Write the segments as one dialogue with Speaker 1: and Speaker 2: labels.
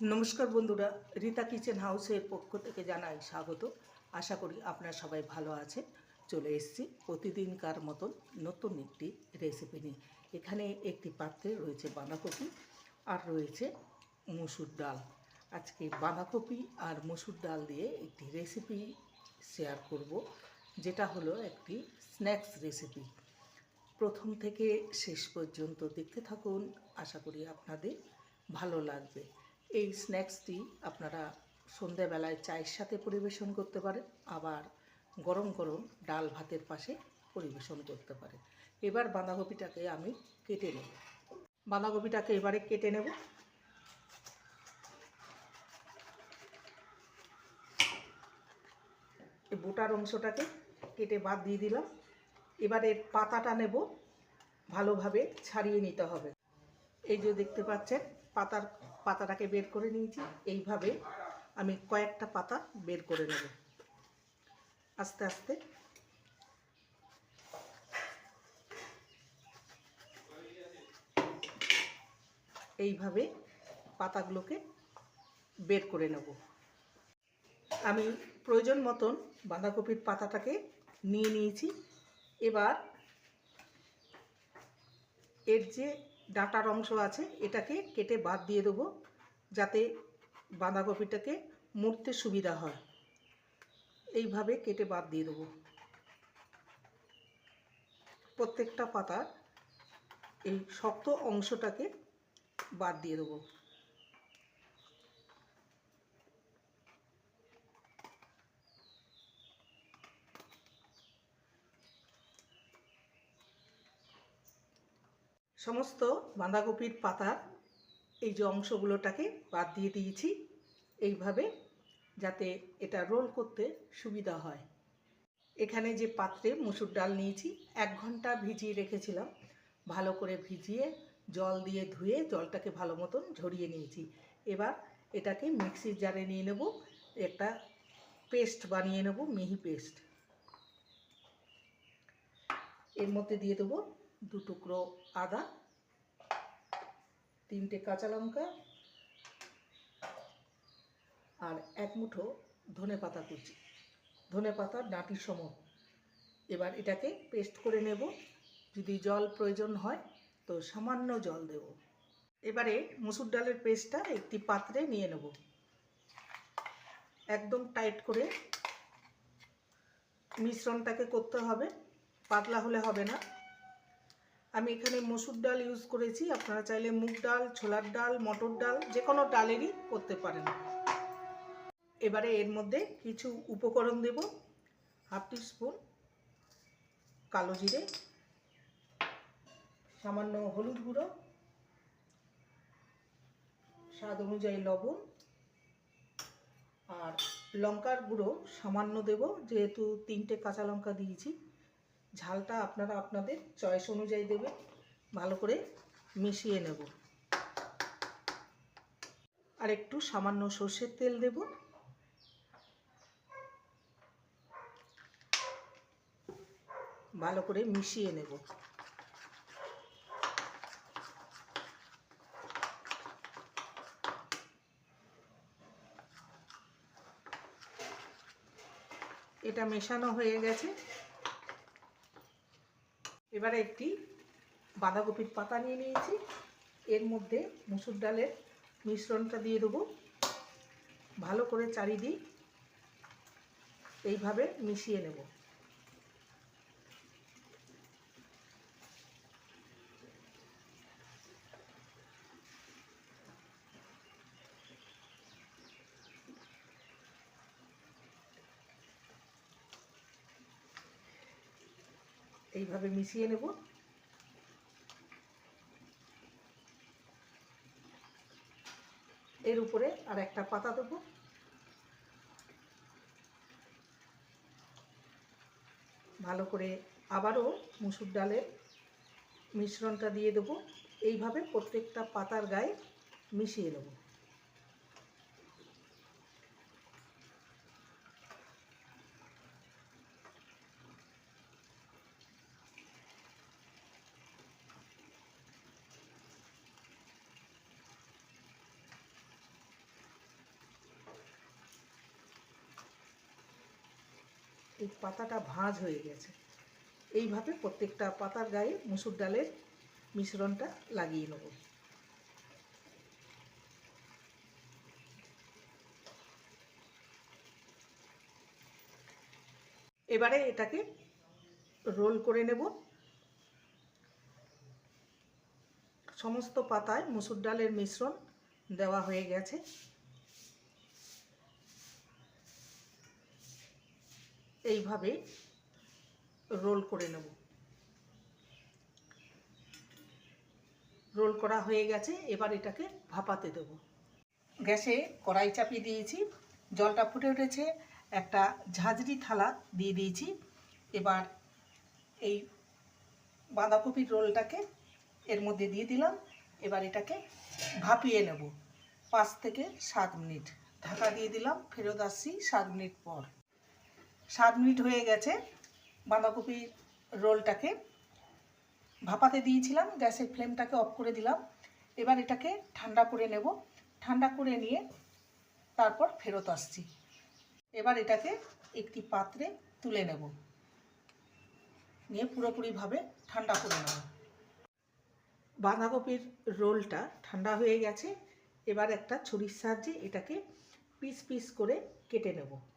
Speaker 1: নমস্কার বন্ধুরা, রীতা কিচেন হাউসের পক্ষ থেকে জানাই স্বাগত। আশা করি আপনারা সবাই ভালো আছেন। চলে এসেছি প্রতিদিনকার মতন নতুন একটি রেসিপি নিয়ে। এখানে একটি পাত্রে রয়েছে বাঁধাকপি আর রয়েছে মসুর ডাল। আজকে বাঁধাকপি আর মসুর ডাল দিয়ে একটি রেসিপি শেয়ার করব, যেটা হলো একটি স্ন্যাক্স রেসিপি প্রথম থেকে শেষ পর্যন্ত দেখতে থাকুন। আশা করি আপনাদের ভালো লাগবে। এই স্ন্যাক্সটি আপনারা সন্ধ্যাবেলায় চায়ের সাথে পরিবেশন করতে পারেন, আবার গরম গরম ডাল ভাতের পাশে পরিবেশন করতে পারেন। এবার বাঁধাকপিটাকে আমি কেটে নেব। বাঁধাকপিটাকে এবারে কেটে নেব। বোটার অংশটাকে কেটে বাদ দিয়ে দিলাম। এবারে পাতাটা নেব। ভালোভাবে ছাড়িয়ে নিতে হবে। এই যে দেখতে পাচ্ছেন, পাতার পাতাটাকে বের করে নিয়েছি। এইভাবে আমি কয়েকটা পাতা বের করে নেব। আস্তে আস্তে। এইভাবে পাতাগুলোকে বের করে নেব। আমি প্রয়োজন মতন বাঁধাকপির পাতাটাকে নিয়ে নিয়েছি। এবার এর যে ডাঁটার অংশ আছে, এটাকে কেটে বাদ দিয়ে দেবো, যাতে বাঁধাকপিটাকে মুড়তে সুবিধা হয়। এইভাবে কেটে বাদ দিয়ে দেবো। প্রত্যেকটা পাতার এই শক্ত অংশটাকে বাদ দিয়ে দেবো। সমস্ত বাঁধাকপির পাতার এই যে অংশগুলোটাকে বাদ দিয়ে দিয়েছি। এইভাবে যাতে এটা রোল করতে সুবিধা হয়। এখানে যে পাত্রে মুসুর ডাল নিয়েছি, এক ঘণ্টা ভিজিয়ে রেখেছিলাম। ভালো করে ভিজিয়ে জল দিয়ে ধুয়ে জলটাকে ভালো মতন ঝরিয়ে নিয়েছি। এবার এটাকে মিক্সির জারে নিয়ে নেব, একটা পেস্ট বানিয়ে নেব, মিহি পেস্ট। এর মধ্যে দিয়ে দেবো দু টুকরো আদা, তিনটে কাঁচা লঙ্কা আর এক মুঠো ধনে পাতা কুচি। ধনে পাতার ডাঁটির সম। এবার এটাকে পেস্ট করে নেব। যদি জল প্রয়োজন হয়, তো সামান্য জল দেব। এবারে মুসুর ডালের পেস্টটা একটি পাত্রে নিয়ে নেব। একদম টাইট করে মিশ্রণটাকে করতে হবে। পাতলা হলে হবে না। আমি এখানে মসুর ডাল ইউজ করেছি। আপনারা চাইলে মুগ ডাল, ছোলার ডাল, মটর ডাল যে কোনো ডালেরই করতে পারেন। এবারে এর মধ্যে কিছু উপকরণ দেব। হাফ স্পুন কালো জিরে, সামান্য হলুদ গুঁড়ো, স্বাদ অনুযায়ী লবণ আর লঙ্কার গুঁড়ো সামান্য দেব, যেহেতু তিনটে কাঁচা লঙ্কা দিয়েছি। ঝালটা আপনারা আপনাদের চয়েস অনুযায়ী দেবেন, ভালো করে মিশিয়ে নেব। আর একটু সামান্য সর্ষের তেল দেব। ভালো করে মিশিয়ে নেব। এটা মেশানো হয়ে গেছে। এবারে একটি বাঁধাকপির পাতা নিয়ে নিয়েছি। এর মধ্যে মুসুর ডালের মিশ্রণটা দিয়ে দেবো। ভালো করে চারিদিক এইভাবে মিশিয়ে নেব। এইভাবে মিশিয়ে নেব। এর উপরে আর একটা পাতা দেবো। ভালো করে আবারও মুসুর ডালের মিশ্রণটা দিয়ে দেবো। এইভাবে প্রত্যেকটা পাতার গায়ে মিশিয়ে নেব এই পাতাটা ভাঁজ হয়ে গেছে। এইভাবে প্রত্যেকটা পাতার গায়ে মুসুর ডালের মিশ্রণটা লাগিয়ে নেব। এবারে এটাকে রোল করে নেব। সমস্ত পাতায় মুসুর ডালের মিশ্রণ দেওয়া হয়ে গেছে। এইভাবে রোল করে নেব। রোল করা হয়ে গেছে, এবার এটাকে ভাপাতে দেব। গ্যাসে কড়াই চাপিয়ে দিয়েছি, জলটা ফুটে উঠেছে, একটা ঝাঁঝরি থালা দিয়ে দিয়েছি। এবার এই বাঁধাকপির রোলটাকে এর মধ্যে দিয়ে দিলাম, এবার এটাকে ভাপিয়ে নেব। পাঁচ থেকে সাত মিনিট। ঢাকা দিয়ে দিলাম, ফেরত আসছি সাত মিনিট পর। সাত মিনিট হয়ে গেছে বাঁধাকপির রোলটাকে। ভাপাতে দিয়েছিলাম, গ্যাসের ফ্লেমটাকে অফ করে দিলাম। এবার এটাকে ঠান্ডা করে নেব। ঠান্ডা করে নিয়ে তারপর ফেরত আসছি। এবার এটাকে একটি পাত্রে তুলে নেব। নিয়ে পুরোপুরিভাবে ঠান্ডা করে নেব। বাঁধাকপির রোলটা ঠান্ডা হয়ে গেছে। এবার একটা ছুরির সাহায্যে এটাকে পিস পিস করে কেটে নেব।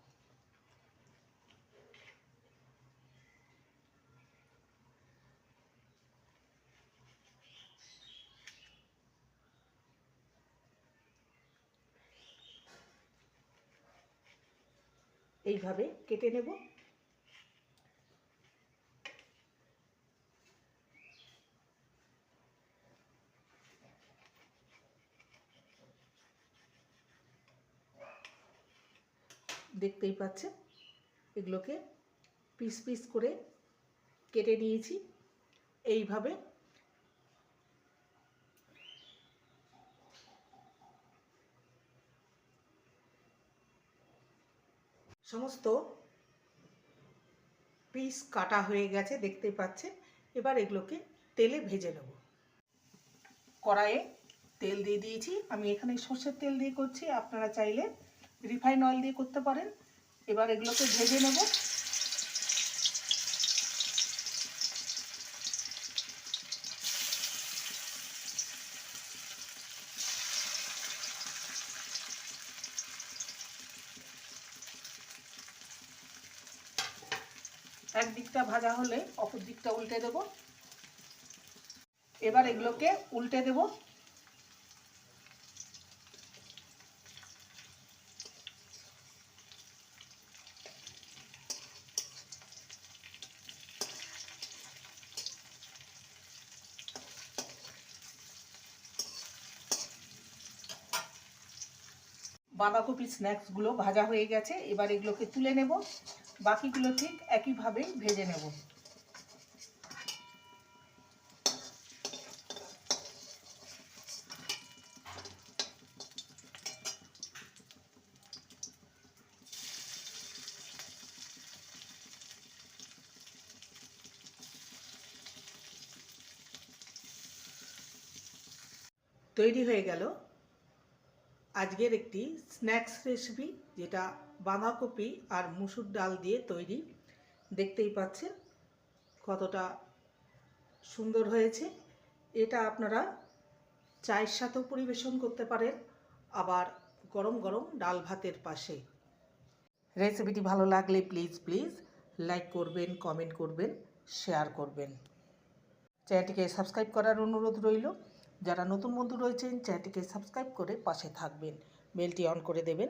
Speaker 1: এইভাবে কেটে নেব। দেখতেই পাচ্ছেন এগুলোকে পিস পিস করে কেটে নিয়েছি। এইভাবে সমস্ত পিস কাটা হয়ে গেছে, দেখতে পাচ্ছেন। এবার এগুলোকে তেলে ভেজে নেব। কড়াইয়ে তেল দিয়ে দিয়েছি। আমি এখানে সর্ষের তেল দিয়ে করছি। আপনারা চাইলে রিফাইন অয়েল দিয়ে করতে পারেন। এবার এগুলোকে ভেজে নেব। এক দিকটা ভাজা হলে অপর দিকটা উল্টে দেব। এবার এগুলোকে উল্টে দেব। বাঁধাকপি স্ন্যাক্সগুলো ভাজা হয়ে গেছে। এবার এগুলোকে তুলে নেব। বাকিগুলো ঠিক একইভাবেই ভেজে নেব। তৈরি হয়ে গেল। আজকের একটি স্ন্যাক্স রেসিপি। যেটা বাঁধাকপি আর মুসুর ডাল দিয়ে তৈরি। দেখতেই পাচ্ছেন কতটা সুন্দর হয়েছে। এটা আপনারা চায়ের সাথেও পরিবেশন করতে পারেন, আবার গরম গরম ডাল ভাতের পাশে। রেসিপিটি ভালো লাগলে প্লিজ প্লিজ লাইক করবেন, কমেন্ট করবেন, শেয়ার করবেন। চ্যানেলটিকে সাবস্ক্রাইব করার অনুরোধ রইল। যারা নতুন বন্ধু রয়েছেন, চ্যানেলটিকে সাবস্ক্রাইব করে পাশে থাকবেন। বেলটি অন করে দেবেন।